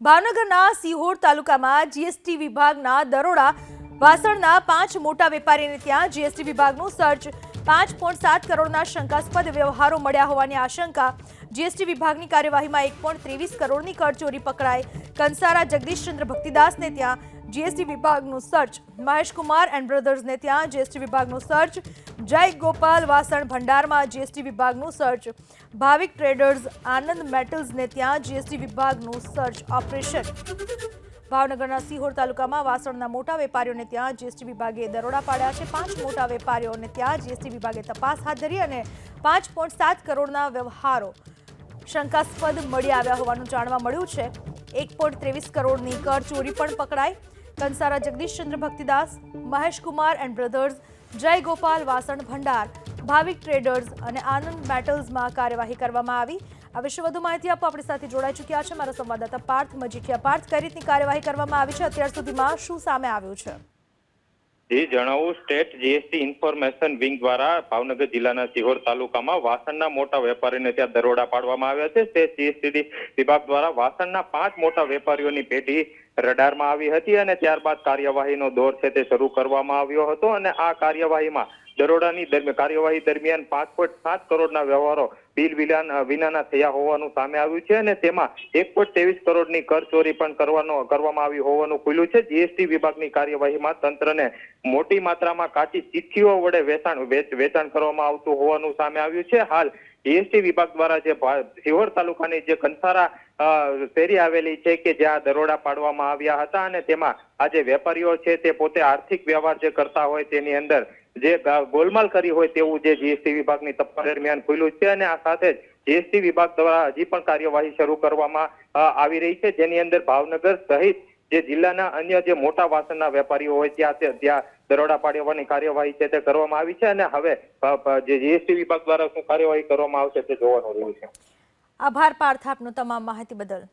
ભાવનગરના સિહોર તાલુકામાં જીએસટી વિભાગના દરોડા વાસણના પાંચ મોટા વેપારીને ત્યાં જીએસટી વિભાગનું સર્ચ પાંચ પોઈન્ટ સાત કરોડના શંકાસ્પદ વ્યવહારો મળ્યા હોવાની આશંકા જીએસટી વિભાગની કાર્યવાહીમાં એક પોઈન્ટ ત્રેવીસ કરોડની કરચોરી પકડાઈ. કંસારા જગદીશચંદ્ર ભક્તિદાસને ત્યાં જીએસટી વિભાગનું સર્ચ મહેશ કુમાર એન્ડ બ્રધર્સને ત્યાં જીએસટી વિભાગનું સર્ચ, જય ગોપાલ વાસણ ભંડારમાં જીએસટી વિભાગનું સર્ચ, ભાવિક ટ્રેડર્સ આનંદ મેટલ્સને ત્યાં જીએસટી વિભાગનું સર્ચ ઓપરેશન. ભાવનગરના સિહોર તાલુકામાં વાસણના મોટા વેપારીઓને ત્યાં જીએસટી વિભાગે દરોડા પાડ્યા છે. પાંચ મોટા વેપારીઓને ત્યાં જીએસટી વિભાગે તપાસ હાથ ધરી અને પાંચ સાત કરોડના વ્યવહારો શંકાસ્પદ મળી આવ્યા હોવાનું જાણવા મળ્યું છે. એક ત્રેવીસ કરોડની કર ચોરી પણ પકડાઈ. કંસારા જગદીશચંદ્ર ભક્તિદાસ, મહેશકુમાર એન્ડ બ્રધર્સ, જય ગોપાલ વાસણ ભંડાર. ભાવિક ટ્રેડર્સ અને આનંદ મેટલ્સમાં કાર્યવાહી કરવામાં આવી. આ વિશે વધુ માહિતી આપો. આપણી સાથે જોડાઈ ચૂક્યા છે મારા સંવાદદાતા પાર્થ મજીઠિયા. પાર્થ, કઈ રીતની કાર્યવાહી કરવામાં આવી છે? અત્યાર સુધીમાં શું સામે આવ્યું છે? જે, જણાવું. સ્ટેટ જીએસટી ઇન્ફોર્મેશન વિંગ દ્વારા ભાવનગર જિલ્લાના સિહોર તાલુકામાં વાસણના મોટા વેપારીને ત્યાં દરોડા પાડવામાં આવ્યા છે. સ્ટેટ જીએસટી વિભાગ દ્વારા વાસણના પાંચ મોટા વેપારીઓની પેઢી રડારમાં આવી હતી અને ત્યારબાદ કાર્યવાહીનો દોર છે તે શરૂ કરવામાં આવ્યો હતો અને આ કાર્યવાહીમાં દરોડાની કાર્યવાહી દરમિયાન પાંચ પોઈન્ટ સાત કરોડના વ્યવહારો બિલ વિનાના થયા હોવાનું સામે આવ્યું છે અને તેમાં એક પોઈન્ટ ત્રેવીસ કરોડની કરચોરી પણ કરવાનો, કરવામાં આવી હોવાનું ખુલ્યું છે. જીએસટી વિભાગની કાર્યવાહીમાં તંત્રને મોટી માત્રામાં કાચી ચિઠ્ઠીઓ વડે વેચાણ વેચાણ કરવામાં આવતું હોવાનું સામે આવ્યું છે. હાલ જીએસટી વિભાગ દ્વારા જે સિહોર તાલુકાની જે કંસારા શેરી આવેલી છે કે જ્યાં દરોડા પાડવામાં આવ્યા હતા અને તેમાં આ જે વેપારીઓ છે તે પોતે આર્થિક વ્યવહાર જે કરતા હોય તેની અંદર જે ગોલમાલ કરી હોય તેવું જે જીએસટી વિભાગની તપાસ દરમિયાન ખુલ્યું છે અને આ સાથે જ જીએસટી વિભાગ દ્વારા હજી પણ કાર્યવાહી શરૂ કરવામાં આવી રહી છે. જેની અંદર ભાવનગર સહિત જે જિલ્લાના અન્ય જે મોટા વાસણના વેપારીઓ હોય ત્યાં ત્યાં દરોડા પાડવાની કાર્યવાહી છે તે કરવામાં આવી છે અને હવે જે જીએસટી વિભાગ દ્વારા શું કાર્યવાહી કરવામાં આવશે તે જોવાનું રહ્યું છે. આભાર પાર્થ આપનો તમામ માહિતી બદલ.